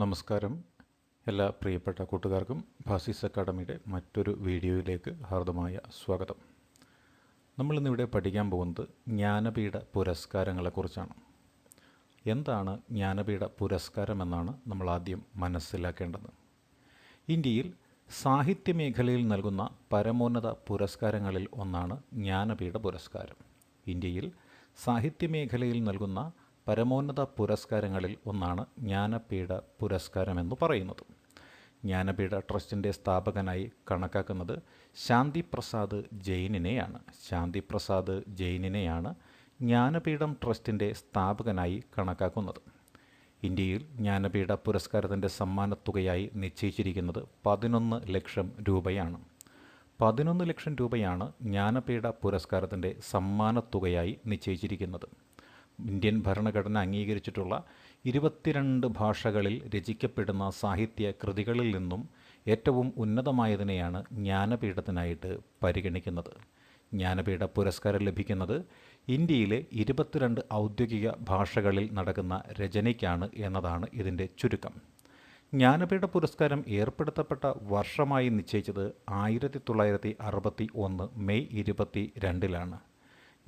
നമസ്കാരം. എല്ലാ പ്രിയപ്പെട്ട കൂട്ടുകാർക്കും ഭാസിസ് അക്കാഡമിയുടെ മറ്റൊരു വീഡിയോയിലേക്ക് ഹാർദമായ സ്വാഗതം. നമ്മളിന്നിവിടെ പഠിക്കാൻ പോകുന്നത് ജ്ഞാനപീഠ പുരസ്കാരങ്ങളെക്കുറിച്ചാണ് എന്താണ് ജ്ഞാനപീഠ പുരസ്കാരം എന്നാണ് നമ്മൾ ആദ്യം മനസ്സിലാക്കേണ്ടത്. ഇന്ത്യയിൽ സാഹിത്യ മേഖലയിൽ നൽകുന്ന പരമോന്നത പുരസ്കാരങ്ങളിൽ ഒന്നാണ് ജ്ഞാനപീഠ പുരസ്കാരം. ഇന്ത്യയിൽ സാഹിത്യ മേഖലയിൽ നൽകുന്ന പരമോന്നത പുരസ്കാരങ്ങളിൽ ഒന്നാണ് ജ്ഞാനപീഠ പുരസ്കാരമെന്ന് പറയുന്നത്. ജ്ഞാനപീഠ ട്രസ്റ്റിന്റെ സ്ഥാപകനായി കണക്കാക്കുന്നത് ശാന്തി പ്രസാദ് ജെയിനിനെയാണ് ശാന്തി പ്രസാദ് ജെയിനിനെയാണ് ജ്ഞാനപീഠം ട്രസ്റ്റിന്റെ സ്ഥാപകനായി കണക്കാക്കുന്നത്. ഇന്ത്യയിൽ ജ്ഞാനപീഠ പുരസ്കാരത്തിന്റെ സമ്മാനത്തുകയായി നിശ്ചയിച്ചിരിക്കുന്നത് പതിനൊന്ന് ലക്ഷം രൂപയാണ്. പതിനൊന്ന് ലക്ഷം രൂപയാണ് ജ്ഞാനപീഠ പുരസ്കാരത്തിന്റെ സമ്മാനത്തുകയായി നിശ്ചയിച്ചിരിക്കുന്നത്. ഇന്ത്യൻ ഭരണഘടന അംഗീകരിച്ചിട്ടുള്ള ഇരുപത്തിരണ്ട് ഭാഷകളിൽ രചിക്കപ്പെടുന്ന സാഹിത്യ കൃതികളിൽ നിന്നും ഏറ്റവും ഉന്നതമായതിനെയാണ് ജ്ഞാനപീഠത്തിനായിട്ട് പരിഗണിക്കുന്നത്. ജ്ഞാനപീഠ പുരസ്കാരം ലഭിക്കുന്നത് ഇന്ത്യയിലെ ഇരുപത്തിരണ്ട് ഔദ്യോഗിക ഭാഷകളിൽ നടക്കുന്ന രചനയ്ക്കാണ് എന്നതാണ് ഇതിന്റെ ചുരുക്കം. ജ്ഞാനപീഠ പുരസ്കാരം ഏർപ്പെടുത്തപ്പെട്ട വർഷമായി നിശ്ചയിച്ചത് ആയിരത്തി തൊള്ളായിരത്തി അറുപത്തി ഒന്ന് മെയ് ഇരുപത്തി രണ്ടിലാണ്.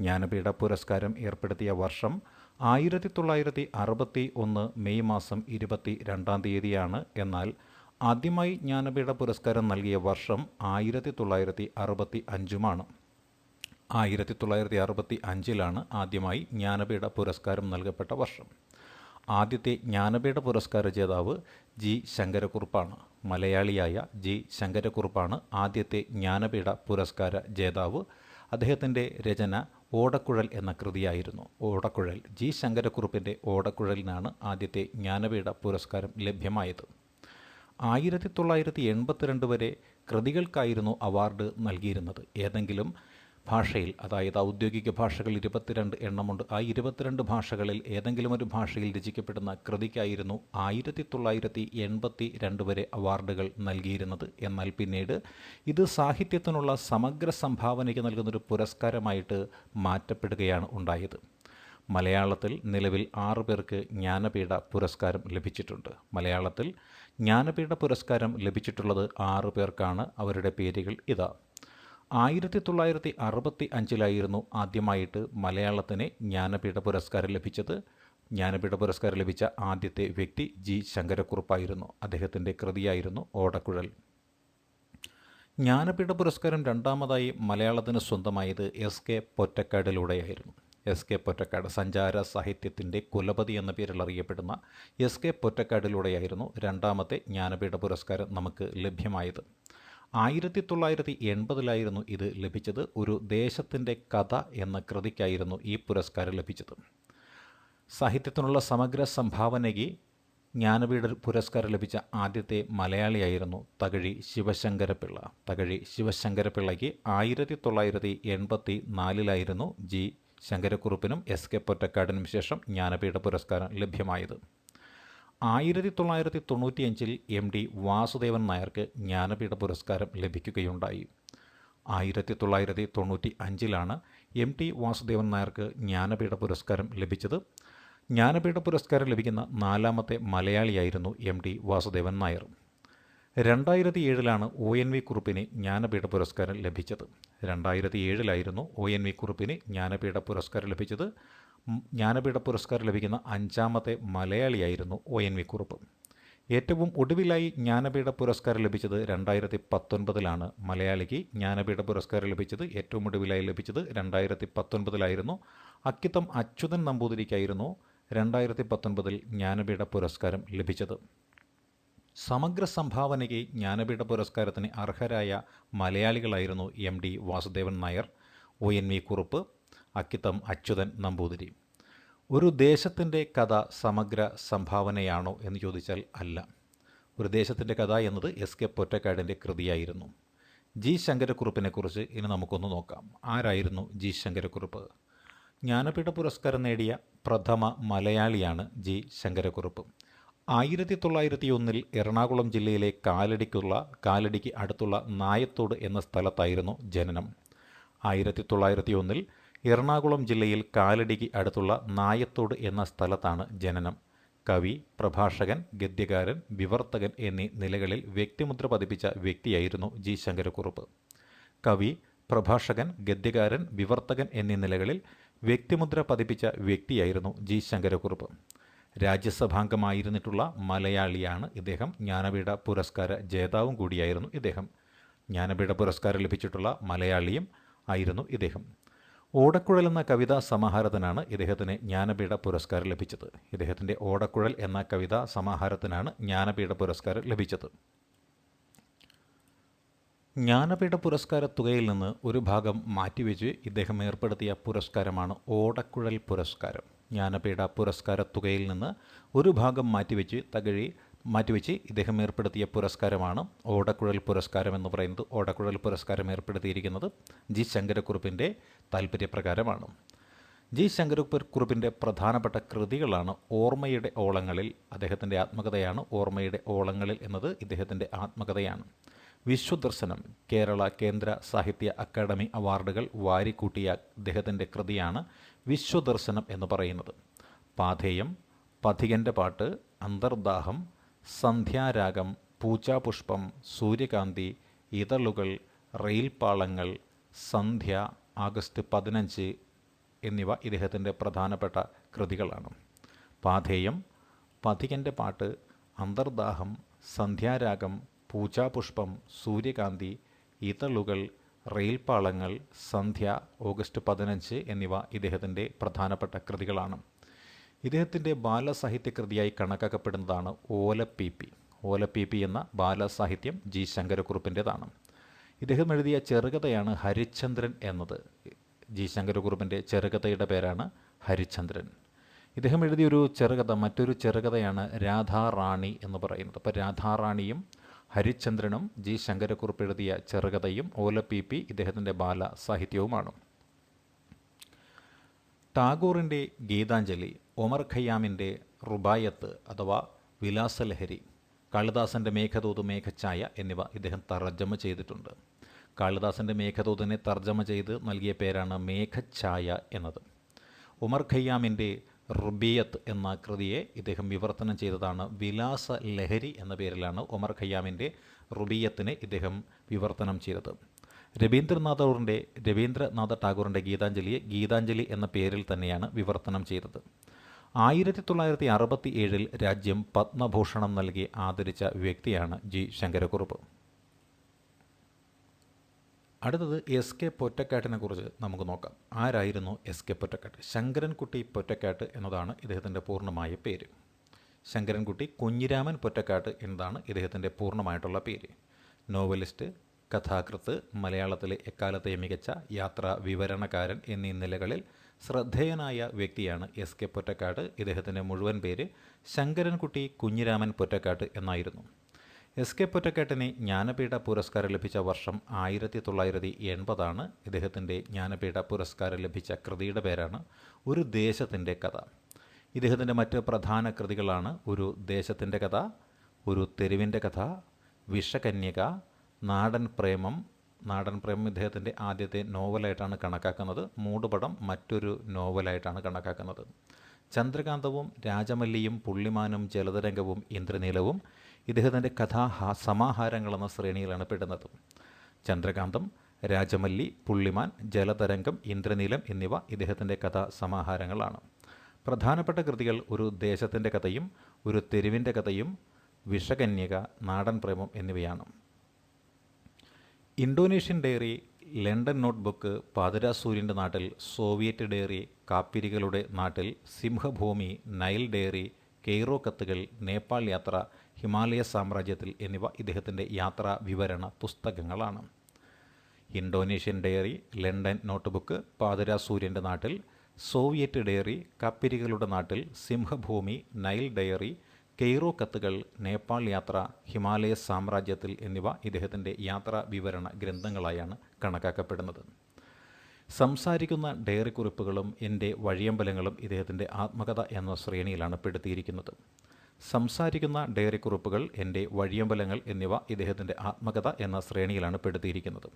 ജ്ഞാനപീഠ പുരസ്കാരം ഏർപ്പെടുത്തിയ വർഷം ആയിരത്തി തൊള്ളായിരത്തി അറുപത്തി ഒന്ന് മെയ് മാസം ഇരുപത്തി രണ്ടാം തീയതിയാണ്. എന്നാൽ ആദ്യമായി ജ്ഞാനപീഠ പുരസ്കാരം നൽകിയ വർഷം ആയിരത്തി തൊള്ളായിരത്തി അറുപത്തി അഞ്ചുമാണ് ആയിരത്തി തൊള്ളായിരത്തി അറുപത്തി അഞ്ചിലാണ് ആദ്യമായി ജ്ഞാനപീഠ പുരസ്കാരം നൽകപ്പെട്ട വർഷം. ആദ്യത്തെ ജ്ഞാനപീഠ പുരസ്കാര ജേതാവ് ജി. ശങ്കരക്കുറുപ്പാണ്. മലയാളിയായ ജി. ശങ്കരക്കുറുപ്പാണ് ആദ്യത്തെ ജ്ഞാനപീഠ പുരസ്കാര ജേതാവ്. അദ്ദേഹത്തിന്റെ രചന ഓടക്കുഴൽ എന്ന കൃതിയായിരുന്നു. ഓടക്കുഴൽ ജി. ശങ്കരക്കുറുപ്പിന്റെ ഓടക്കുഴലിനാണ് ആദ്യത്തെ ജ്ഞാനപീഠ പുരസ്കാരം ലഭ്യമായത്. ആയിരത്തി തൊള്ളായിരത്തി എൺപത്തിരണ്ട് വരെ കൃതികൾക്കായിരുന്നു അവാർഡ് നൽകിയിരുന്നത്. ഏതെങ്കിലും ഭാഷയിൽ അതായത് ഔദ്യോഗിക ഭാഷകൾ ഇരുപത്തിരണ്ട് എണ്ണമുണ്ട്. ആ ഇരുപത്തിരണ്ട് ഭാഷകളിൽ ഏതെങ്കിലും ഒരു ഭാഷയിൽ രചിക്കപ്പെടുന്ന കൃതിക്കായിരുന്നു ആയിരത്തി തൊള്ളായിരത്തി എൺപത്തി രണ്ട് വരെ അവാർഡുകൾ നൽകിയിരുന്നത്. എന്നാൽ പിന്നീട് ഇത് സാഹിത്യത്തിനുള്ള സമഗ്ര സംഭാവനയ്ക്ക് നൽകുന്നൊരു പുരസ്കാരമായിട്ട് മാറ്റപ്പെടുകയാണ് ഉണ്ടായത്. മലയാളത്തിൽ നിലവിൽ ആറു പേർക്ക് ജ്ഞാനപീഠ പുരസ്കാരം ലഭിച്ചിട്ടുണ്ട്. മലയാളത്തിൽ ജ്ഞാനപീഠ പുരസ്കാരം ലഭിച്ചിട്ടുള്ളത് ആറു പേർക്കാണ്. അവരുടെ പേരുകൾ ഇതാ. ആയിരത്തി തൊള്ളായിരത്തി അറുപത്തി അഞ്ചിലായിരുന്നു ആദ്യമായിട്ട് മലയാളത്തിന് ജ്ഞാനപീഠ പുരസ്കാരം ലഭിച്ചത്. ജ്ഞാനപീഠ പുരസ്കാരം ലഭിച്ച ആദ്യത്തെ വ്യക്തി ജി. ശങ്കരക്കുറുപ്പായിരുന്നു. അദ്ദേഹത്തിന്റെ കൃതിയായിരുന്നു ഓടക്കുഴൽ. ജ്ഞാനപീഠ പുരസ്കാരം രണ്ടാമതായി മലയാളത്തിന് സ്വന്തമായത് എസ്. കെ. പൊറ്റക്കാടിലൂടെയായിരുന്നു. എസ്. കെ. പൊറ്റക്കാട് സഞ്ചാര സാഹിത്യത്തിന്റെ കുലപതി എന്ന പേരിൽ അറിയപ്പെടുന്ന എസ്. കെ. പൊറ്റക്കാടിലൂടെയായിരുന്നു രണ്ടാമത്തെ ജ്ഞാനപീഠ പുരസ്കാരം നമുക്ക് ലഭ്യമായത്. ആയിരത്തി തൊള്ളായിരത്തി എൺപതിലായിരുന്നു ഇത് ലഭിച്ചത്. ഒരു ദേശത്തിന്റെ കഥ എന്ന കൃതിക്കായിരുന്നു ഈ പുരസ്കാരം ലഭിച്ചത്. സാഹിത്യത്തിനുള്ള സമഗ്ര സംഭാവനയ്ക്ക് ജ്ഞാനപീഠ പുരസ്കാരം ലഭിച്ച ആദ്യത്തെ മലയാളിയായിരുന്നു തകഴി ശിവശങ്കരപിള്ള തകഴി ശിവശങ്കരപിള്ളയ്ക്ക് ആയിരത്തി തൊള്ളായിരത്തി എൺപത്തി നാലിലായിരുന്നു ജി ശങ്കരക്കുറുപ്പിനും എസ് കെ പൊറ്റക്കാടിനും ശേഷം ജ്ഞാനപീഠ പുരസ്കാരം ലഭ്യമായത്. ആയിരത്തി തൊള്ളായിരത്തി തൊണ്ണൂറ്റിയഞ്ചിൽ എം ഡി വാസുദേവൻ നായർക്ക് ജ്ഞാനപീഠ പുരസ്കാരം ലഭിക്കുകയുണ്ടായി. ആയിരത്തി തൊള്ളായിരത്തി തൊണ്ണൂറ്റി അഞ്ചിലാണ് എം ടി വാസുദേവൻ നായർക്ക് ജ്ഞാനപീഠ പുരസ്കാരം ലഭിച്ചത്. ജ്ഞാനപീഠ പുരസ്കാരം ലഭിക്കുന്ന നാലാമത്തെ മലയാളിയായിരുന്നു എം ടി വാസുദേവൻ നായർ. രണ്ടായിരത്തി ഏഴിലാണ് ഒ എൻ വി കുറുപ്പിന് ജ്ഞാനപീഠ പുരസ്കാരം ലഭിച്ചത്. രണ്ടായിരത്തി ഏഴിലായിരുന്നു ഒ എൻ വി കുറുപ്പിന് ജ്ഞാനപീഠ പുരസ്കാരം ലഭിച്ചത്. ജ്ഞാനപീഠ പുരസ്കാരം ലഭിക്കുന്ന അഞ്ചാമത്തെ മലയാളിയായിരുന്നു ഒ എൻ വി കുറുപ്പ്. ഏറ്റവും ഒടുവിലായി ജ്ഞാനപീഠ പുരസ്കാരം ലഭിച്ചത് രണ്ടായിരത്തി പത്തൊൻപതിലാണ് മലയാളിക്ക് ജ്ഞാനപീഠ പുരസ്കാരം ലഭിച്ചത് ഏറ്റവും ഒടുവിലായി ലഭിച്ചത് രണ്ടായിരത്തി പത്തൊൻപതിലായിരുന്നു അക്കിത്തം അച്യുതൻ നമ്പൂതിരിക്കായിരുന്നു രണ്ടായിരത്തി പത്തൊൻപതിൽ ജ്ഞാനപീഠ പുരസ്കാരം ലഭിച്ചത്. സമഗ്ര സംഭാവനയ്ക്ക് ജ്ഞാനപീഠ പുരസ്കാരത്തിന് അർഹരായ മലയാളികളായിരുന്നു M D Vasudevan Nair O N V Kurup Akkitham Achuthan Namboothiri. ഒരു ദേശത്തിന്റെ കഥ സമഗ്ര സംഭാവനയാണോ എന്ന് ചോദിച്ചാൽ അല്ല. ഒരു ദേശത്തിന്റെ കഥ എന്നത് എസ് കെ പൊറ്റക്കാടിന്റെ കൃതിയായിരുന്നു. ജി ശങ്കരക്കുറുപ്പിനെക്കുറിച്ച് ഇനി നമുക്കൊന്ന് നോക്കാം. ആരായിരുന്നു ജി ശങ്കരക്കുറുപ്പ്? ജ്ഞാനപീഠ പുരസ്കാരം നേടിയ പ്രഥമ മലയാളിയാണ് ജി ശങ്കരക്കുറുപ്പ്. ആയിരത്തി തൊള്ളായിരത്തി ഒന്നിൽ എറണാകുളം ജില്ലയിലെ കാലടിക്കുള്ള കാലടിക്ക് അടുത്തുള്ള നായത്തോട് എന്ന സ്ഥലത്തായിരുന്നു ജനനം. ആയിരത്തി തൊള്ളായിരത്തി ഒന്നിൽ എറണാകുളം ജില്ലയിൽ കാലടിക്ക് അടുത്തുള്ള നായത്തോട് എന്ന സ്ഥലത്താണ് ജനനം. കവി പ്രഭാഷകൻ ഗദ്യകാരൻ വിവർത്തകൻ എന്നീ നിലകളിൽ വ്യക്തിമുദ്ര പതിപ്പിച്ച വ്യക്തിയായിരുന്നു ജി. ശങ്കരക്കുറുപ്പ്. കവി പ്രഭാഷകൻ ഗദ്യകാരൻ വിവർത്തകൻ എന്നീ നിലകളിൽ വ്യക്തിമുദ്ര പതിപ്പിച്ച വ്യക്തിയായിരുന്നു ജി. ശങ്കരക്കുറുപ്പ്. രാജ്യസഭാംഗമായിരുന്നിട്ടുള്ള മലയാളിയാണ് ഇദ്ദേഹം. ജ്ഞാനപീഠ പുരസ്കാര ജേതാവും കൂടിയായിരുന്നു ഇദ്ദേഹം. ജ്ഞാനപീഠ പുരസ്കാരം ലഭിച്ചിട്ടുള്ള മലയാളിയും ആയിരുന്നു ഇദ്ദേഹം. ഓടക്കുഴൽ എന്ന കവിതാ സമാഹാരത്തിനാണ് ഇദ്ദേഹത്തിന് ജ്ഞാനപീഠ പുരസ്കാരം ലഭിച്ചത്. ഇദ്ദേഹത്തിന്റെ ഓടക്കുഴൽ എന്ന കവിതാ സമാഹാരത്തിനാണ് ജ്ഞാനപീഠ പുരസ്കാരം ലഭിച്ചത്. ജ്ഞാനപീഠ പുരസ്കാര തുകയിൽ നിന്ന് ഒരു ഭാഗം മാറ്റിവെച്ച് ഇദ്ദേഹം ഏർപ്പെടുത്തിയ പുരസ്കാരമാണ് ഓടക്കുഴൽ പുരസ്കാരം. ജ്ഞാനപീഠ പുരസ്കാര തുകയിൽ നിന്ന് ഒരു ഭാഗം മാറ്റിവെച്ച് തകഴി മാറ്റിവെച്ച് ഇദ്ദേഹം ഏർപ്പെടുത്തിയ പുരസ്കാരമാണ് ഓടക്കുഴൽ പുരസ്കാരം എന്ന് പറയുന്നത് ഓടക്കുഴൽ പുരസ്കാരം ഏർപ്പെടുത്തിയിരിക്കുന്നത് ജി ശങ്കരക്കുറുപ്പിന്റെ താല്പര്യപ്രകാരമാണ് ജി ശങ്കരക്കുറുപ്പിന്റെ പ്രധാനപ്പെട്ട കൃതികളാണ് ഓർമ്മയുടെ ഓളങ്ങളിൽ അദ്ദേഹത്തിന്റെ ആത്മകഥയാണ് ഓർമ്മയുടെ ഓളങ്ങളിൽ എന്നത് ഇദ്ദേഹത്തിന്റെ ആത്മകഥയാണ്. വിശ്വദർശനം കേരള കേന്ദ്ര സാഹിത്യ അക്കാദമി അവാർഡുകൾ വാരിക്കൂട്ടിയ അദ്ദേഹത്തിന്റെ കൃതിയാണ് വിശ്വദർശനം എന്ന് പറയുന്നത്. പാഥേയം പഥികന്റെ പാട്ട് അന്തർദാഹം സന്ധ്യാരാഗം പൂജാപുഷ്പം സൂര്യകാന്തി ഇതളുകൾ റെയിൽപാളങ്ങൾ സന്ധ്യ ആഗസ്റ്റ് പതിനഞ്ച് എന്നിവ ഇദ്ദേഹത്തിന്റെ പ്രധാനപ്പെട്ട കൃതികളാണ്. പാധേയം പഥികന്റെ പാട്ട് അന്തർദാഹം സന്ധ്യാരാഗം പൂജാപുഷ്പം സൂര്യകാന്തി ഇതളുകൾ റെയിൽപാളങ്ങൾ സന്ധ്യ ഓഗസ്റ്റ് പതിനഞ്ച് എന്നിവ ഇദ്ദേഹത്തിന്റെ പ്രധാനപ്പെട്ട കൃതികളാണ്. ഇദ്ദേഹത്തിന്റെ ബാലസാഹിത്യകൃതിയായി കണക്കാക്കപ്പെടുന്നതാണ് ഓലപ്പീപ്പി ഓലപ്പീപ്പി എന്ന ബാലസാഹിത്യം ജി ശങ്കരക്കുറുപ്പിന്റെതാണ് ഇദ്ദേഹം എഴുതിയ ചെറുകഥയാണ് ഹരിചന്ദ്രൻ എന്നത്. ജി ശങ്കരക്കുറുപ്പിന്റെ ചെറുകഥയുടെ പേരാണ് ഹരിചന്ദ്രൻ ഇദ്ദേഹം എഴുതിയൊരു ചെറുകഥ മറ്റൊരു ചെറുകഥയാണ് രാധാറാണി എന്ന് പറയുന്നത്. അപ്പോൾ രാധാറാണിയും ഹരിചന്ദ്രനും ജി ശങ്കരക്കുറുപ്പ് എഴുതിയ ചെറുകഥയും ഓലപ്പീപ്പി ഇദ്ദേഹത്തിന്റെ ബാല സാഹിത്യവുമാണ് ടാഗോറിന്റെ ഗീതാഞ്ജലി ഒമർ ഖയ്യാമിന്റെ റുബായത്ത് അഥവാ വിലാസലഹരി കാളിദാസന്റെ മേഘതോത് മേഘഛായ എന്നിവ ഇദ്ദേഹം തർജമ ചെയ്തിട്ടുണ്ട്. കാളിദാസന്റെ മേഘതോതിനെ തർജമ ചെയ്ത് നൽകിയ പേരാണ് മേഘഛായ എന്നത്. ഉമർ ഖയ്യാമിന്റെ റുബിയത്ത് എന്ന കൃതിയെ ഇദ്ദേഹം വിവർത്തനം ചെയ്തതാണ് വിലാസ ലഹരി എന്ന പേരിലാണ് ഉമർ ഖയ്യാമിന്റെ റുബിയത്തിനെ ഇദ്ദേഹം വിവർത്തനം ചെയ്തത്. രവീന്ദ്രനാഥ ടാഗോറിന്റെ രവീന്ദ്രനാഥ ടാഗോറിന്റെ ഗീതാഞ്ജലിയെ ഗീതാഞ്ജലി എന്ന പേരിൽ തന്നെയാണ് വിവർത്തനം ചെയ്തത്. ആയിരത്തി തൊള്ളായിരത്തി അറുപത്തി ഏഴിൽ രാജ്യം പത്മഭൂഷണം നൽകി ആദരിച്ച വ്യക്തിയാണ് ജി ശങ്കരക്കുറുപ്പ്. അടുത്തത് എസ് കെ പൊറ്റക്കാട്ടിനെ കുറിച്ച് നമുക്ക് നോക്കാം. ആരായിരുന്നു എസ് കെ പൊറ്റക്കാട്ട്? ശങ്കരൻകുട്ടി പൊറ്റക്കാട്ട് എന്നതാണ് ഇദ്ദേഹത്തിന്റെ പൂർണമായ പേര്. ശങ്കരൻകുട്ടി കുഞ്ഞിരാമൻ പൊറ്റക്കാട്ട് എന്നതാണ് ഇദ്ദേഹത്തിന്റെ പൂർണമായിട്ടുള്ള പേര്. നോവലിസ്റ്റ് കഥാകൃത്ത് മലയാളത്തിലെ എക്കാലത്തെ മികച്ച യാത്രാ വിവരണകാരൻ എന്നീ നിലകളിൽ ശ്രദ്ധേയനായ വ്യക്തിയാണ് എസ് കെ പൊറ്റക്കാട്. ഇദ്ദേഹത്തിന്റെ മുഴുവൻ പേര് ശങ്കരൻകുട്ടി കുഞ്ഞിരാമൻ പൊറ്റക്കാട്ട് എന്നായിരുന്നു. എസ് കെ പൊറ്റക്കാട്ടിന് ജ്ഞാനപീഠ പുരസ്കാരം ലഭിച്ച വർഷം ആയിരത്തി തൊള്ളായിരത്തി എൺപതാണ് ഇദ്ദേഹത്തിന്റെ ജ്ഞാനപീഠ പുരസ്കാരം ലഭിച്ച കൃതിയുടെ പേരാണ് ഒരു ദേശത്തിന്റെ കഥ. ഇദ്ദേഹത്തിന്റെ മറ്റ് പ്രധാന കൃതികളാണ് ഒരു ദേശത്തിന്റെ കഥ ഒരു തെരുവിന്റെ കഥ വിഷകന്യക നാടൻ പ്രേമം നാടൻ പ്രേമം ഇദ്ദേഹത്തിന്റെ ആദ്യത്തെ നോവലായിട്ടാണ് കണക്കാക്കുന്നത്. മൂടുപടം മറ്റൊരു നോവലായിട്ടാണ് കണക്കാക്കുന്നത്. ചന്ദ്രകാന്തവും രാജമല്ലിയും പുള്ളിമാനും ജലതരംഗവും ഇന്ദ്രനീലവും ഇദ്ദേഹത്തിന്റെ കഥാ സമാഹാരങ്ങൾ എന്ന ശ്രേണിയിലാണ് പെടുന്നത്. ചന്ദ്രകാന്തം രാജമല്ലി പുള്ളിമാൻ ജലതരംഗം ഇന്ദ്രനീലം എന്നിവ ഇദ്ദേഹത്തിന്റെ കഥാ സമാഹാരങ്ങളാണ്. പ്രധാനപ്പെട്ട കൃതികൾ ഒരു ദേശത്തിന്റെ കഥയും ഒരു തെരുവിന്റെ കഥയും വിഷകന്യക നാടൻ പ്രേമം എന്നിവയാണ്. ഇന്തോനേഷ്യൻ ഡയറി ലണ്ടൻ നോട്ട്ബുക്ക് പാതിരാസൂര്യന്റെ നാട്ടിൽ സോവിയറ്റ് ഡയറി കാപ്പിരികളുടെ നാട്ടിൽ സിംഹഭൂമി നൈൽ ഡയറി കെയ്റോ കത്തുകൾ നേപ്പാൾ യാത്ര ഹിമാലയ സാമ്രാജ്യത്തിൽ എന്നിവ ഇദ്ദേഹത്തിന്റെ യാത്രാ വിവരണ പുസ്തകങ്ങളാണ്. ഇന്തോനേഷ്യൻ ഡയറി ലണ്ടൻ നോട്ട്ബുക്ക് പാതിരാസൂര്യന്റെ നാട്ടിൽ സോവിയറ്റ് ഡയറി കപ്പിരികളുടെ നാട്ടിൽ സിംഹഭൂമി നൈൽ ഡയറി കെയ്റോ കത്തുകൾ നേപ്പാൾ യാത്ര ഹിമാലയ സാമ്രാജ്യത്തിൽ എന്നിവ ഇദ്ദേഹത്തിന്റെ യാത്രാ വിവരണ ഗ്രന്ഥങ്ങളായാണ് കണക്കാക്കപ്പെടുന്നത്. സംസാരിക്കുന്ന ഡയറി കുറിപ്പുകളും എന്റെ വഴിയമ്പലങ്ങളും ഇദ്ദേഹത്തിന്റെ ആത്മകഥ എന്ന ശ്രേണിയിലാണ് പെടുത്തിയിരിക്കുന്നത്. സംസാരിക്കുന്ന ഡയറി കുറിപ്പുകൾ എന്റെ വഴിയമ്പലങ്ങൾ എന്നിവ ഇദ്ദേഹത്തിന്റെ ആത്മകഥ എന്ന ശ്രേണിയിലാണ് പെടുത്തിയിരിക്കുന്നത്.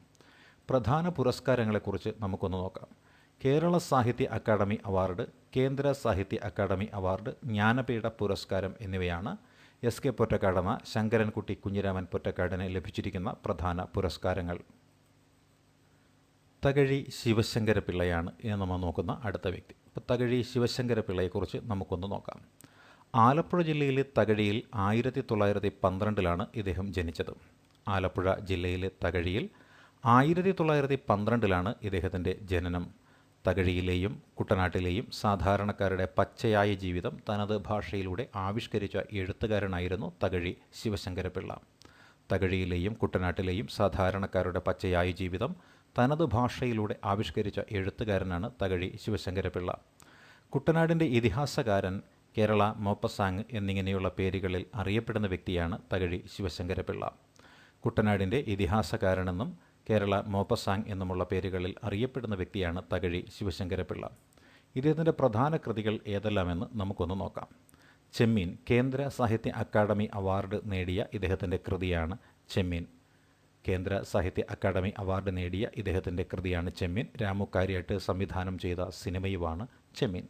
പ്രധാന പുരസ്കാരങ്ങളെക്കുറിച്ച് നമുക്കൊന്ന് നോക്കാം. കേരള സാഹിത്യ അക്കാദമി അവാർഡ് കേന്ദ്ര സാഹിത്യ അക്കാദമി അവാർഡ് ജ്ഞാനപീഠ പുരസ്കാരം എന്നിവയാണ് എസ് കെ പൊറ്റക്കാടമ ശങ്കരൻകുട്ടി കുഞ്ഞിരാമൻ പൊറ്റക്കാടിന് ലഭിച്ചിരിക്കുന്ന പ്രധാന പുരസ്കാരങ്ങൾ. തകഴി ശിവശങ്കര പിള്ളയാണ് ഇനി നമ്മൾ നോക്കുന്ന അടുത്ത വ്യക്തി. അപ്പോൾ തകഴി ശിവശങ്കര പിള്ളയെക്കുറിച്ച് നമുക്കൊന്ന് നോക്കാം. ആലപ്പുഴ ജില്ലയിലെ തകഴിയിൽ ആയിരത്തി തൊള്ളായിരത്തി പന്ത്രണ്ടിലാണ് ഇദ്ദേഹം ജനിച്ചത്. ആലപ്പുഴ ജില്ലയിലെ തകഴിയിൽ ആയിരത്തി തൊള്ളായിരത്തി പന്ത്രണ്ടിലാണ് ഇദ്ദേഹത്തിന്റെ ജനനം. തകഴിയിലെയും കുട്ടനാട്ടിലെയും സാധാരണക്കാരുടെ പച്ചയായ ജീവിതം തനത് ഭാഷയിലൂടെ ആവിഷ്കരിച്ച എഴുത്തുകാരനായിരുന്നു തകഴി ശിവശങ്കരപിള്ള. തകഴിയിലെയും കുട്ടനാട്ടിലെയും സാധാരണക്കാരുടെ പച്ചയായ ജീവിതം തനത് ഭാഷയിലൂടെ ആവിഷ്കരിച്ച എഴുത്തുകാരനാണ് തകഴി ശിവശങ്കരപിള്ള. കുട്ടനാടിന്റെ ഇതിഹാസകാരൻ കേരള മോപ്പസാങ് എന്നിങ്ങനെയുള്ള പേരുകളിൽ അറിയപ്പെടുന്ന വ്യക്തിയാണ് തകഴി ശിവശങ്കരപിള്ള. കുട്ടനാടിന്റെ ഇതിഹാസകാരനെന്നും കേരള മോപ്പസാങ് എന്നുമുള്ള പേരുകളിൽ അറിയപ്പെടുന്ന വ്യക്തിയാണ് തകഴി ശിവശങ്കരപിള്ള ഇദ്ദേഹത്തിന്റെ പ്രധാന കൃതികൾ ഏതെല്ലാമെന്ന് നമുക്കൊന്ന് നോക്കാം. ചെമ്മീൻ കേന്ദ്ര സാഹിത്യ അക്കാദമി അവാർഡ് നേടിയ ഇദ്ദേഹത്തിന്റെ കൃതിയാണ് ചെമ്മീൻ. കേന്ദ്ര സാഹിത്യ അക്കാദമി അവാർഡ് നേടിയ ഇദ്ദേഹത്തിന്റെ കൃതിയാണ് ചെമ്മീൻ. രാമു കാര്യായിട്ട് സംവിധാനം ചെയ്ത സിനിമയുമാണ് ചെമ്മീൻ.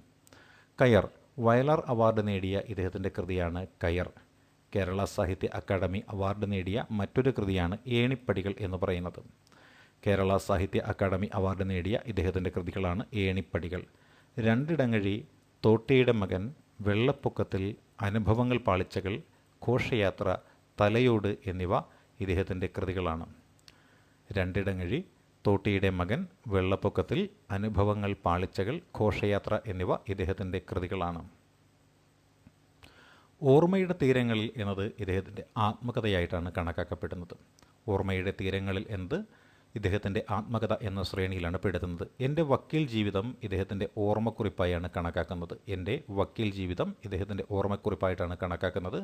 കയർ വയലാർ അവാർഡ് നേടിയ ഇദ്ദേഹത്തിന്റെ കൃതിയാണ് കയർ. കേരള സാഹിത്യ അക്കാദമി അവാർഡ് നേടിയ മറ്റൊരു കൃതിയാണ് ഏണിപ്പടികൾ എന്ന് പറയുന്നത്. കേരള സാഹിത്യ അക്കാദമി അവാർഡ് നേടിയ ഇദ്ദേഹത്തിന്റെ കൃതികളാണ് ഏണിപ്പടികൾ. രണ്ടിടങ്ങഴി തോട്ടിയുടെ മകൻ വെള്ളപ്പൊക്കത്തിൽ അനുഭവങ്ങൾ പാളിച്ചകൾ ഘോഷയാത്ര തലയോട് എന്നിവ ഇദ്ദേഹത്തിന്റെ കൃതികളാണ്. രണ്ടിടങ്ങഴി തോട്ടിയുടെ മകൻ വെള്ളപ്പൊക്കത്തിൽ അനുഭവങ്ങൾ പാളിച്ചകൾ ഘോഷയാത്ര എന്നിവ ഇദ്ദേഹത്തിന്റെ കൃതികളാണ്. ഓർമ്മയുടെ തീരങ്ങളിൽ എന്നത് ഇദ്ദേഹത്തിന്റെ ആത്മകഥയായിട്ടാണ് കണക്കാക്കപ്പെടുന്നത്. ഓർമ്മയുടെ തീരങ്ങളിൽ എന്നത് ഇദ്ദേഹത്തിന്റെ ആത്മകഥ എന്ന ശ്രേണിയിലാണ് പെടുത്തുന്നത്. എന്റെ വക്കീൽ ജീവിതം ഇദ്ദേഹത്തിന്റെ ഓർമ്മക്കുറിപ്പായാണ് കണക്കാക്കുന്നത്. എന്റെ വക്കീൽ ജീവിതം ഇദ്ദേഹത്തിന്റെ ഓർമ്മക്കുറിപ്പായിട്ടാണ് കണക്കാക്കുന്നത്.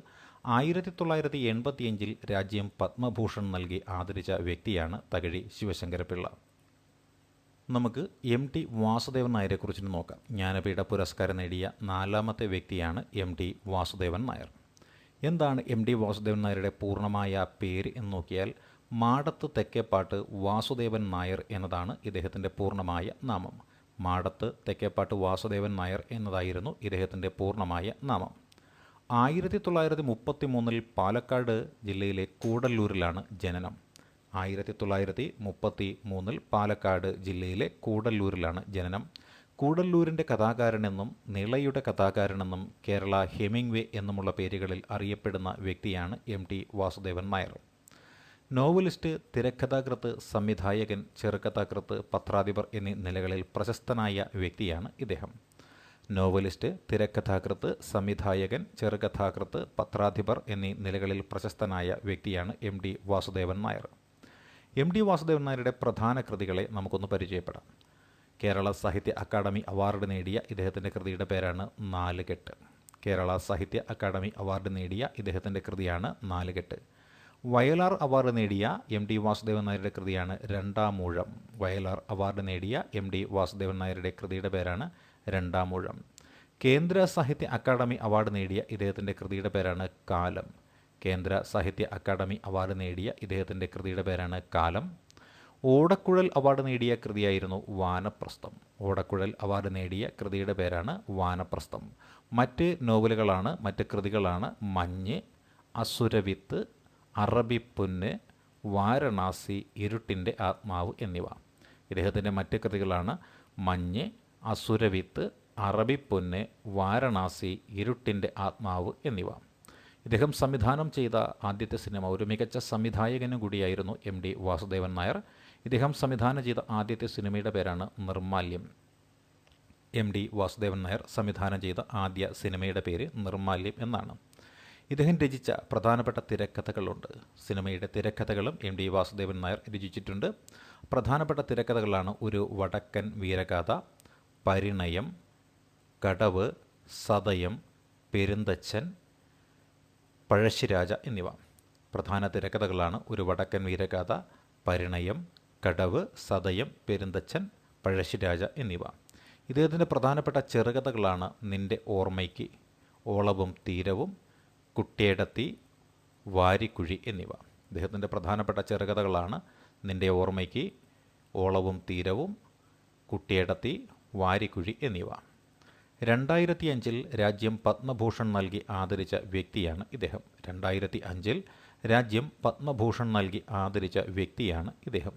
ആയിരത്തി തൊള്ളായിരത്തി എൺപത്തിയഞ്ചിൽ രാജ്യം പത്മഭൂഷൺ നൽകി ആദരിച്ച വ്യക്തിയാണ് തകഴി ശിവശങ്കരപിള്ള നമുക്ക് എം ടി വാസുദേവൻ നായരെക്കുറിച്ച് നോക്കാം. ജ്ഞാനപീഠ പുരസ്കാരം നേടിയ നാലാമത്തെ വ്യക്തിയാണ് എം ടി വാസുദേവൻ നായർ. എന്താണ് എം ടി വാസുദേവൻ നായരുടെ പൂർണമായ പേര് എന്ന് നോക്കിയാൽ മാടത്ത് തെക്കേപ്പാട്ട് വാസുദേവൻ നായർ എന്നതാണ് ഇദ്ദേഹത്തിന്റെ പൂർണമായ നാമം. മാടത്ത് തെക്കേപ്പാട്ട് വാസുദേവൻ നായർ എന്നതായിരുന്നു ഇദ്ദേഹത്തിന്റെ പൂർണമായ നാമം. ആയിരത്തി തൊള്ളായിരത്തി മുപ്പത്തി മൂന്നിൽ പാലക്കാട് ജില്ലയിലെ കൂടല്ലൂരിലാണ് ജനനം. ആയിരത്തി തൊള്ളായിരത്തി മുപ്പത്തി മൂന്നിൽ പാലക്കാട് ജില്ലയിലെ കൂടല്ലൂരിലാണ് ജനനം. കൂടല്ലൂരിന്റെ കഥാകാരനെന്നും നിളയുടെ കഥാകാരനെന്നും കേരള ഹെമിംഗ്വേ എന്നുമുള്ള പേരുകളിൽ അറിയപ്പെടുന്ന വ്യക്തിയാണ് M T Vasudevan Nair. Novelist തിരക്കഥാകൃത്ത് സംവിധായകൻ ചെറുകഥാകൃത്ത് പത്രാധിപർ എന്നീ നിലകളിൽ പ്രശസ്തനായ വ്യക്തിയാണ് ഇദ്ദേഹം. നോവലിസ്റ്റ് തിരക്കഥാകൃത്ത് സംവിധായകൻ ചെറുകഥാകൃത്ത് പത്രാധിപർ എന്നീ നിലകളിൽ പ്രശസ്തനായ വ്യക്തിയാണ് M D Vasudevan Nair. M D Vasudevan നായരുടെ പ്രധാന കൃതികളെ നമുക്കൊന്ന് പരിചയപ്പെടാം. കേരള സാഹിത്യ അക്കാദമി അവാർഡ് നേടിയ ഇദ്ദേഹത്തിന്റെ കൃതിയുടെ പേരാണ് നാലുകെട്ട്. കേരള സാഹിത്യ അക്കാദമി അവാർഡ് നേടിയ ഇദ്ദേഹത്തിന്റെ കൃതിയാണ് നാലുകെട്ട്. വയലാർ അവാർഡ് നേടിയ എം ഡി വാസുദേവൻ നായരുടെ കൃതിയാണ് രണ്ടാമൂഴം. വയലാർ അവാർഡ് നേടിയ എം ഡി വാസുദേവൻ നായരുടെ കൃതിയുടെ പേരാണ് രണ്ടാമൂഴം. കേന്ദ്ര സാഹിത്യ അക്കാദമി അവാർഡ് നേടിയ ഇദ്ദേഹത്തിന്റെ കൃതിയുടെ പേരാണ് കാലം. കേന്ദ്ര സാഹിത്യ അക്കാദമി അവാർഡ് നേടിയ ഇദ്ദേഹത്തിന്റെ കൃതിയുടെ പേരാണ് കാലം. ഓടക്കുഴൽ അവാർഡ് നേടിയ കൃതിയായിരുന്നു വാനപ്രസ്ഥം. ഓടക്കുഴൽ അവാർഡ് നേടിയ കൃതിയുടെ പേരാണ് വാനപ്രസ്ഥം. മറ്റ് നോവലുകളാണ് മറ്റ് കൃതികളാണ് മഞ്ഞ് അസുരവിത്ത് അറബിപ്പൊന്ന് വാരണാസി ഇരുട്ടിന്റെ ആത്മാവ് എന്നിവ. ഇദ്ദേഹത്തിന്റെ മറ്റ് കൃതികളാണ് മഞ്ഞ് അസുരവിത്ത് അറബിപ്പൊന്ന് വാരണാസി ഇരുട്ടിന്റെ ആത്മാവ് എന്നിവ. ഇദ്ദേഹം സംവിധാനം ചെയ്ത ആദ്യത്തെ സിനിമ ഒരു മികച്ച സംവിധായകനും കൂടിയായിരുന്നു എം ഡി വാസുദേവൻ നായർ. ഇദ്ദേഹം സംവിധാനം ചെയ്ത ആദ്യത്തെ സിനിമയുടെ പേരാണ് നിർമാല്യം. എം ഡി വാസുദേവൻ നായർ സംവിധാനം ചെയ്ത ആദ്യ സിനിമയുടെ പേര് നിർമാല്യം എന്നാണ്. ഇദ്ദേഹം രചിച്ച പ്രധാനപ്പെട്ട തിരക്കഥകളുണ്ട്. സിനിമയുടെ തിരക്കഥകളും എം ഡി വാസുദേവൻ നായർ രചിച്ചിട്ടുണ്ട്. പ്രധാനപ്പെട്ട തിരക്കഥകളാണ് ഒരു വടക്കൻ വീരഗാഥ പരിണയം കടവ് സതയം പെരുന്തച്ചൻ പഴശ്ശിരാജ എന്നിവ. പ്രധാന തിരക്കഥകളാണ് ഒരു വടക്കൻ വീരഗാഥ പരിണയം കടവ് സതയം പെരുന്തച്ചൻ പഴശ്ശിരാജ എന്നിവ. ഇദ്ദേഹത്തിന്റെ പ്രധാനപ്പെട്ട ചെറുകഥകളാണ് നിന്റെ ഓർമ്മയ്ക്ക് ഓളവും തീരവും കുട്ടിയടത്തി വാരിക്കുഴി എന്നിവ. ഇദ്ദേഹത്തിന്റെ പ്രധാനപ്പെട്ട ചെറുകഥകളാണ് നിന്റെ ഓർമ്മയ്ക്ക് ഓളവും തീരവും കുട്ടിയടത്തി വാരിക്കുഴി എന്നിവ. രണ്ടായിരത്തി അഞ്ചിൽ രാജ്യം പത്മഭൂഷൺ നൽകി ആദരിച്ച വ്യക്തിയാണ് ഇദ്ദേഹം. രണ്ടായിരത്തി അഞ്ചിൽ രാജ്യം പത്മഭൂഷൺ നൽകി ആദരിച്ച വ്യക്തിയാണ് ഇദ്ദേഹം.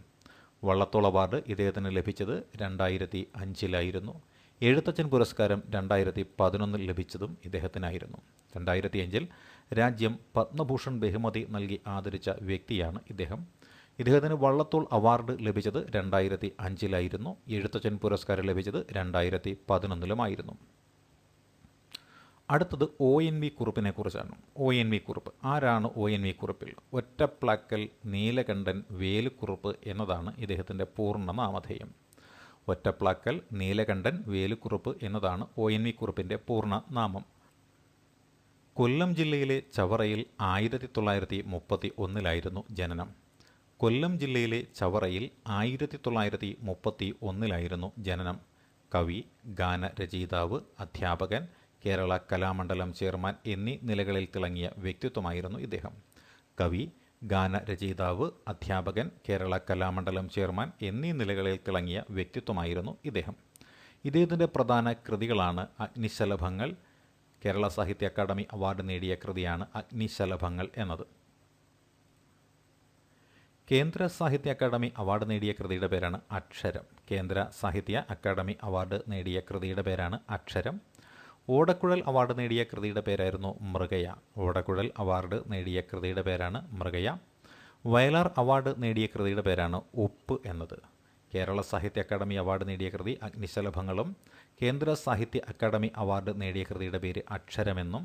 വള്ളത്തോൾ അവാർഡ് ഇദ്ദേഹത്തിന് ലഭിച്ചത് രണ്ടായിരത്തി അഞ്ചിലായിരുന്നു എഴുത്തച്ഛൻ പുരസ്കാരം രണ്ടായിരത്തി പതിനൊന്നിൽ ലഭിച്ചതും ഇദ്ദേഹത്തിനായിരുന്നു. രണ്ടായിരത്തി അഞ്ചിൽ രാജ്യം പത്മഭൂഷൺ ബഹുമതി നൽകി ആദരിച്ച വ്യക്തിയാണ് ഇദ്ദേഹം. ഇദ്ദേഹത്തിന് വള്ളത്തോൾ അവാർഡ് ലഭിച്ചത് രണ്ടായിരത്തി അഞ്ചിലായിരുന്നു എഴുത്തച്ഛൻ പുരസ്കാരം ലഭിച്ചത് രണ്ടായിരത്തി പതിനൊന്നിലുമായിരുന്നു അടുത്തത് ഒ എൻ വി കുറുപ്പിനെ കുറിച്ചാണ്. O N V Kurup. ആരാണ് ഒ എൻ വി കുറുപ്പിൽ? ഒറ്റപ്ലാക്കൽ നീലകണ്ഠൻ വേലുക്കുറുപ്പ് എന്നതാണ് ഇദ്ദേഹത്തിന്റെ പൂർണ നാമധേയം. ഒറ്റപ്ലാക്കൽ നീലകണ്ഠൻ വേലുക്കുറുപ്പ് എന്നതാണ് ഒ എൻ വി കുറുപ്പിന്റെ പൂർണ നാമം. കൊല്ലം ജില്ലയിലെ ചവറയിൽ ആയിരത്തി തൊള്ളായിരത്തി മുപ്പത്തി ഒന്നിലായിരുന്നു ജനനം. കൊല്ലം ജില്ലയിലെ ചവറയിൽ ആയിരത്തി തൊള്ളായിരത്തി മുപ്പത്തി ഒന്നിലായിരുന്നു ജനനം. കവി ഗാനരചയിതാവ് അധ്യാപകൻ കേരള കലാമണ്ഡലം ചെയർമാൻ എന്നീ നിലകളിൽ തിളങ്ങിയ വ്യക്തിത്വമായിരുന്നു ഇദ്ദേഹം. കവി ഗാനരചയിതാവ് അധ്യാപകൻ കേരള കലാമണ്ഡലം ചെയർമാൻ എന്നീ നിലകളിൽ തിളങ്ങിയ വ്യക്തിത്വമായിരുന്നു ഇദ്ദേഹം. ഇദ്ദേഹത്തിന്റെ പ്രധാന കൃതികളാണ് അഗ്നിശലഭങ്ങൾ കേരള സാഹിത്യ അക്കാദമി അവാർഡ് നേടിയ കൃതിയാണ് അഗ്നിശലഭങ്ങൾ എന്നത്. കേന്ദ്ര സാഹിത്യ അക്കാദമി അവാർഡ് നേടിയ കൃതിയുടെ പേരാണ് അക്ഷരം. കേന്ദ്ര സാഹിത്യ അക്കാദമി അവാർഡ് നേടിയ കൃതിയുടെ പേരാണ് അക്ഷരം. ഓടക്കുഴൽ അവാർഡ് നേടിയ കൃതിയുടെ പേരായിരുന്നു മൃഗയ. ഓടക്കുഴൽ അവാർഡ് നേടിയ കൃതിയുടെ പേരാണ് മൃഗയ. വയലാർ അവാർഡ് നേടിയ കൃതിയുടെ പേരാണ് ഉപ്പ് എന്നത്. കേരള സാഹിത്യ അക്കാദമി അവാർഡ് നേടിയ കൃതി അഗ്നിശലഭങ്ങളും കേന്ദ്ര സാഹിത്യ അക്കാദമി അവാർഡ് നേടിയ കൃതിയുടെ പേര് അക്ഷരമെന്നും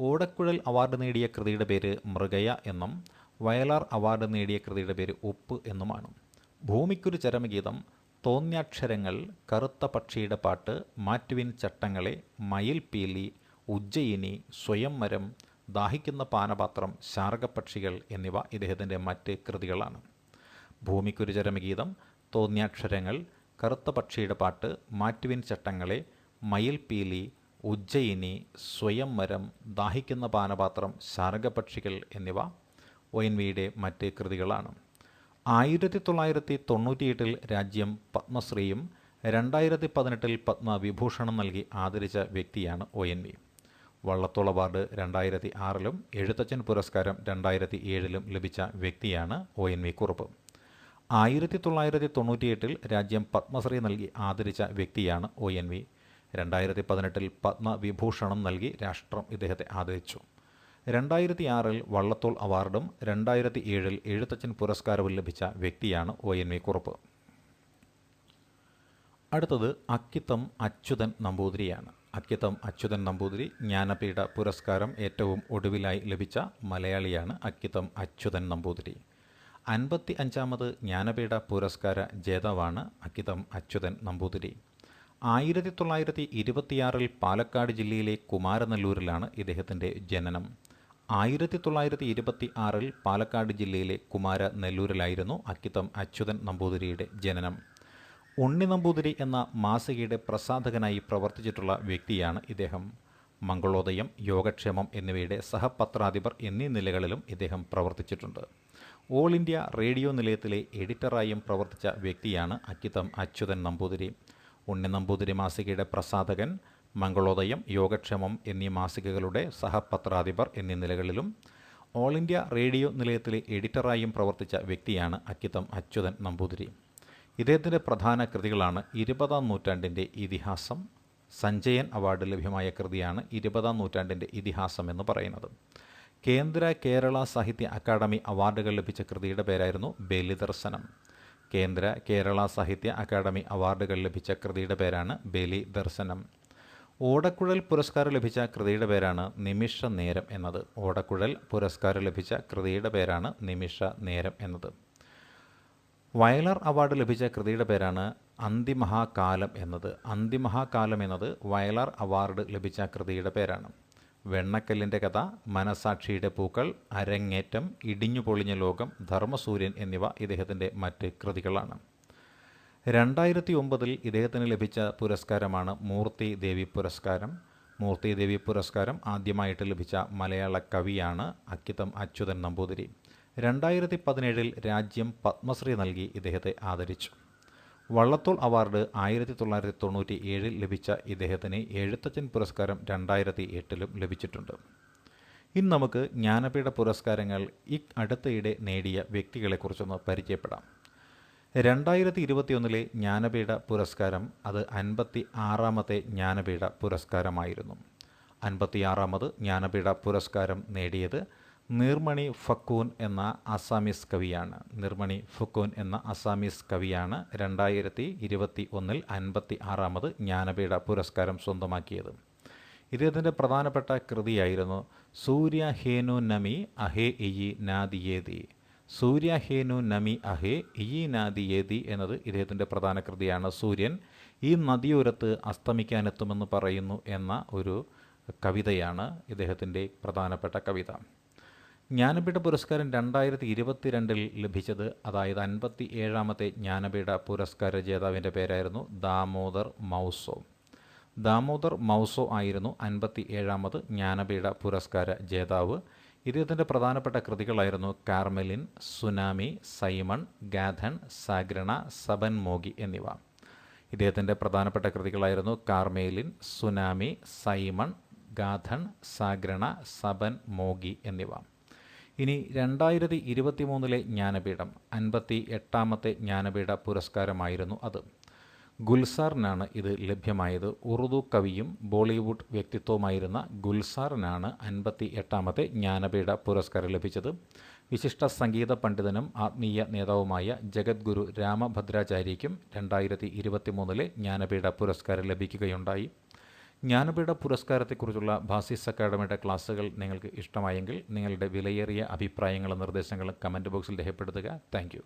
ഓടക്കുഴൽ അവാർഡ് നേടിയ കൃതിയുടെ പേര് മൃഗയ എന്നും വയലാർ അവാർഡ് നേടിയ കൃതിയുടെ പേര് ഉപ്പ് എന്നുമാണ്. ഭൂമിക്കൊരു ചരമഗീതം തോന്യാക്ഷരങ്ങൾ കറുത്ത പക്ഷിയുടെ പാട്ട് മാറ്റുവിൻ ചട്ടങ്ങളെ മയിൽപീലി ഉജ്ജയിനി സ്വയം മരം ദാഹിക്കുന്ന പാനപാത്രം ശാർഗപക്ഷികൾ എന്നിവ ഇദ്ദേഹത്തിന്റെ മറ്റ് കൃതികളാണ്. ഭൂമിക്കൊരു ചരമഗീതം തോന്യാക്ഷരങ്ങൾ കറുത്ത പക്ഷിയുടെ പാട്ട് മാറ്റുവിൻ ചട്ടങ്ങളെ മയിൽപീലി ഉജ്ജയിനി സ്വയം മരം ദാഹിക്കുന്ന പാനപാത്രം ശാർഗപക്ഷികൾ എന്നിവ ഒ എൻ വിയുടെ മറ്റ് കൃതികളാണ്. ആയിരത്തി തൊള്ളായിരത്തി തൊണ്ണൂറ്റിയെട്ടിൽ രാജ്യം പത്മശ്രീയും രണ്ടായിരത്തി പതിനെട്ടിൽ പത്മവിഭൂഷണം നൽകി ആദരിച്ച വ്യക്തിയാണ് O N V Vallathol award രണ്ടായിരത്തി ആറിലും എഴുത്തച്ഛൻ പുരസ്കാരം രണ്ടായിരത്തി ഏഴിലും ലഭിച്ച വ്യക്തിയാണ് ഒ എൻ വി കുറുപ്പ്. ആയിരത്തി തൊള്ളായിരത്തി തൊണ്ണൂറ്റിയെട്ടിൽ രാജ്യം പത്മശ്രീ നൽകി ആദരിച്ച വ്യക്തിയാണ് ഒ എൻ വി രണ്ടായിരത്തി പതിനെട്ടിൽ പത്മവിഭൂഷണം നൽകി രാഷ്ട്രം ഇദ്ദേഹത്തെ ആദരിച്ചു. രണ്ടായിരത്തി ആറിൽ വള്ളത്തോൾ അവാർഡും രണ്ടായിരത്തി ഏഴിൽ എഴുത്തച്ഛൻ പുരസ്കാരവും ലഭിച്ച വ്യക്തിയാണ് ഒ എൻ വി കുറുപ്പ്. അടുത്തത് അക്കിത്തം അച്യുതൻ നമ്പൂതിരിയാണ്. അക്കിത്തം അച്യുതൻ നമ്പൂതിരി ജ്ഞാനപീഠ പുരസ്കാരം ഏറ്റവും ഒടുവിലായി ലഭിച്ച മലയാളിയാണ് അക്കിത്തം അച്യുതൻ നമ്പൂതിരി. അൻപത്തി അഞ്ചാമത് ജ്ഞാനപീഠ പുരസ്കാര ജേതാവാണ് അക്കിത്തം അച്യുതൻ നമ്പൂതിരി. ആയിരത്തി തൊള്ളായിരത്തി ഇരുപത്തിയാറിൽ പാലക്കാട് ജില്ലയിലെ കുമാരനെല്ലൂരിലാണ് ഇദ്ദേഹത്തിന്റെ ജനനം. ആയിരത്തി തൊള്ളായിരത്തി ഇരുപത്തി ആറിൽ പാലക്കാട് ജില്ലയിലെ കുമാര നെല്ലൂരിലായിരുന്നു അക്കിത്തം അച്യുതൻ നമ്പൂതിരിയുടെ ജനനം. ഉണ്ണി നമ്പൂതിരി എന്ന മാസികയുടെ പ്രസാധകനായി പ്രവർത്തിച്ചിട്ടുള്ള വ്യക്തിയാണ് ഇദ്ദേഹം. മംഗളോദയം യോഗക്ഷേമം എന്നിവയുടെ സഹപത്രാധിപർ എന്നീ നിലകളിലും ഇദ്ദേഹം പ്രവർത്തിച്ചിട്ടുണ്ട്. ഓൾ ഇന്ത്യ റേഡിയോ നിലയത്തിലെ എഡിറ്ററായും പ്രവർത്തിച്ച വ്യക്തിയാണ് അക്കിത്തം അച്യുതൻ നമ്പൂതിരി. ഉണ്ണി നമ്പൂതിരി മാസികയുടെ പ്രസാധകൻ മംഗളോദയം യോഗക്ഷേമം എന്നീ മാസികകളുടെ സഹപത്രാധിപർ എന്നീ നിലകളിലും ഓൾ ഇന്ത്യ റേഡിയോ നിലയത്തിലെ എഡിറ്ററായും പ്രവർത്തിച്ച വ്യക്തിയാണ് അക്കിത്തം അച്യുതൻ നമ്പൂതിരി. ഇദ്ദേഹത്തിന്റെ പ്രധാന കൃതികളാണ് ഇരുപതാം നൂറ്റാണ്ടിന്റെ ഇതിഹാസം സഞ്ജയൻ അവാർഡ് ലഭ്യമായ കൃതിയാണ് ഇരുപതാം നൂറ്റാണ്ടിന്റെ ഇതിഹാസം എന്ന് പറയുന്നത്. കേന്ദ്ര കേരള സാഹിത്യ അക്കാദമി അവാർഡുകൾ ലഭിച്ച കൃതിയുടെ പേരായിരുന്നു ബലിദർശനം. കേന്ദ്ര കേരള സാഹിത്യ അക്കാദമി അവാർഡുകൾ ലഭിച്ച കൃതിയുടെ പേരാണ് ബലി ദർശനം ഓടക്കുഴൽ പുരസ്കാരം ലഭിച്ച കൃതിയുടെ പേരാണ് നിമിഷ നേരം എന്നത്. ഓടക്കുഴൽ പുരസ്കാരം ലഭിച്ച കൃതിയുടെ പേരാണ് നിമിഷ നേരം എന്നത്. വയലർ അവാർഡ് ലഭിച്ച കൃതിയുടെ പേരാണ് അന്തിമഹാകാലം എന്നത്. അന്തിമഹാകാലം എന്നത് വയലാർ അവാർഡ് ലഭിച്ച കൃതിയുടെ പേരാണ്. വെണ്ണക്കല്ലിന്റെ കഥ മനസാക്ഷിയുടെ പൂക്കൾ അരങ്ങേറ്റം ഇടിഞ്ഞു പൊളിഞ്ഞ ലോകം ധർമ്മസൂര്യൻ എന്നിവ ഇദ്ദേഹത്തിന്റെ മറ്റ് കൃതികളാണ്. രണ്ടായിരത്തി ഒമ്പതിൽ ഇദ്ദേഹത്തിന് ലഭിച്ച പുരസ്കാരമാണ് മൂർത്തി ദേവി പുരസ്കാരം. മൂർത്തി ദേവി പുരസ്കാരം ആദ്യമായിട്ട് ലഭിച്ച മലയാള കവിയാണ് അക്കിത്തം അച്യുതൻ നമ്പൂതിരി. രണ്ടായിരത്തി പതിനേഴിൽ രാജ്യം പത്മശ്രീ നൽകി ഇദ്ദേഹത്തെ ആദരിച്ചു. വള്ളത്തോൾ അവാർഡ് ആയിരത്തി തൊള്ളായിരത്തി തൊണ്ണൂറ്റി ഏഴിൽ ലഭിച്ച ഇദ്ദേഹത്തിന് എഴുത്തച്ഛൻ പുരസ്കാരം രണ്ടായിരത്തി എട്ടിലും ലഭിച്ചിട്ടുണ്ട്. ഇന്ന് നമുക്ക് ജ്ഞാനപീഠ പുരസ്കാരങ്ങൾ ഈ അടുത്തയിടെ നേടിയ വ്യക്തികളെക്കുറിച്ചൊന്ന് പരിചയപ്പെടാം. രണ്ടായിരത്തി ഇരുപത്തിയൊന്നിലെ ജ്ഞാനപീഠ പുരസ്കാരം അത് അൻപത്തി ആറാമത്തെ ജ്ഞാനപീഠ പുരസ്കാരമായിരുന്നു. അൻപത്തിയാറാമത് ജ്ഞാനപീഠ പുരസ്കാരം നേടിയത് നിർമണി ഫക്കൂൻ എന്ന അസാമീസ് കവിയാണ്. നിർമണി ഫക്കൂൻ എന്ന അസാമീസ് കവിയാണ് രണ്ടായിരത്തി ഇരുപത്തി ഒന്നിൽ അൻപത്തി ആറാമത് ജ്ഞാനപീഠ പുരസ്കാരം സ്വന്തമാക്കിയത്. ഇദ്ദേഹത്തിന്റെ പ്രധാനപ്പെട്ട കൃതിയായിരുന്നു സൂര്യ ഹേനു നമി അഹേ ഇയി നാദിയേതി. സൂര്യ ഹേനു നമി അഹേ ഈ നാദി ഏതി എന്നത് ഇദ്ദേഹത്തിന്റെ പ്രധാന കൃതിയാണ്. സൂര്യൻ ഈ നദിയോരത്ത് അസ്തമിക്കാനെത്തുമെന്ന് പറയുന്നു എന്ന ഒരു കവിതയാണ് ഇദ്ദേഹത്തിന്റെ പ്രധാനപ്പെട്ട കവിത. ജ്ഞാനപീഠ പുരസ്കാരം രണ്ടായിരത്തി ഇരുപത്തിരണ്ടിൽ ലഭിച്ചത് അതായത് അൻപത്തി ഏഴാമത്തെ ജ്ഞാനപീഠ പുരസ്കാര ജേതാവിന്റെ പേരായിരുന്നു ദാമോദർ മൗസോ. ദാമോദർ മൗസോ ആയിരുന്നു അൻപത്തി ഏഴാമത് ജ്ഞാനപീഠ പുരസ്കാര ജേതാവ്. ഇദ്ദേഹത്തിന്റെ പ്രധാനപ്പെട്ട കൃതികളായിരുന്നു കാർമെലിൻ സുനാമി സൈമൺ ഗാഥൻ സാഗ്രണ സബൻ മോഗി എന്നിവ. ഇദ്ദേഹത്തിന്റെ പ്രധാനപ്പെട്ട കൃതികളായിരുന്നു കാർമേലിൻ സുനാമി സൈമൺ ഗാഥൻ സാഗ്രണ സബൻ മോഗി എന്നിവ. ഇനി രണ്ടായിരത്തി ഇരുപത്തി മൂന്നിലെ ജ്ഞാനപീഠം അൻപത്തി എട്ടാമത്തെ ജ്ഞാനപീഠ പുരസ്കാരമായിരുന്നു അത്. ഗുൽസാറിനാണ് ഇത് ലഭ്യമായത്. ഉറുദു കവിയും ബോളിവുഡ് വ്യക്തിത്വവുമായിരുന്ന ഗുൽസാറിനാണ് അൻപത്തി എട്ടാമത്തെ ജ്ഞാനപീഠ പുരസ്കാരം ലഭിച്ചത്. വിശിഷ്ട സംഗീത പണ്ഡിതനും ആത്മീയ നേതാവുമായ ജഗദ്ഗുരു രാമഭദ്രാചാര്യയ്ക്കും രണ്ടായിരത്തി ഇരുപത്തി മൂന്നിലെ ജ്ഞാനപീഠ പുരസ്കാരം ലഭിക്കുകയുണ്ടായി. ജ്ഞാനപീഠ പുരസ്കാരത്തെക്കുറിച്ചുള്ള ഭാസിസ് അക്കാഡമിയുടെ ക്ലാസ്സുകൾ നിങ്ങൾക്ക് ഇഷ്ടമായെങ്കിൽ നിങ്ങളുടെ വിലയേറിയ അഭിപ്രായങ്ങളും നിർദ്ദേശങ്ങളും കമന്റ് ബോക്സിൽ രേഖപ്പെടുത്തുക. താങ്ക്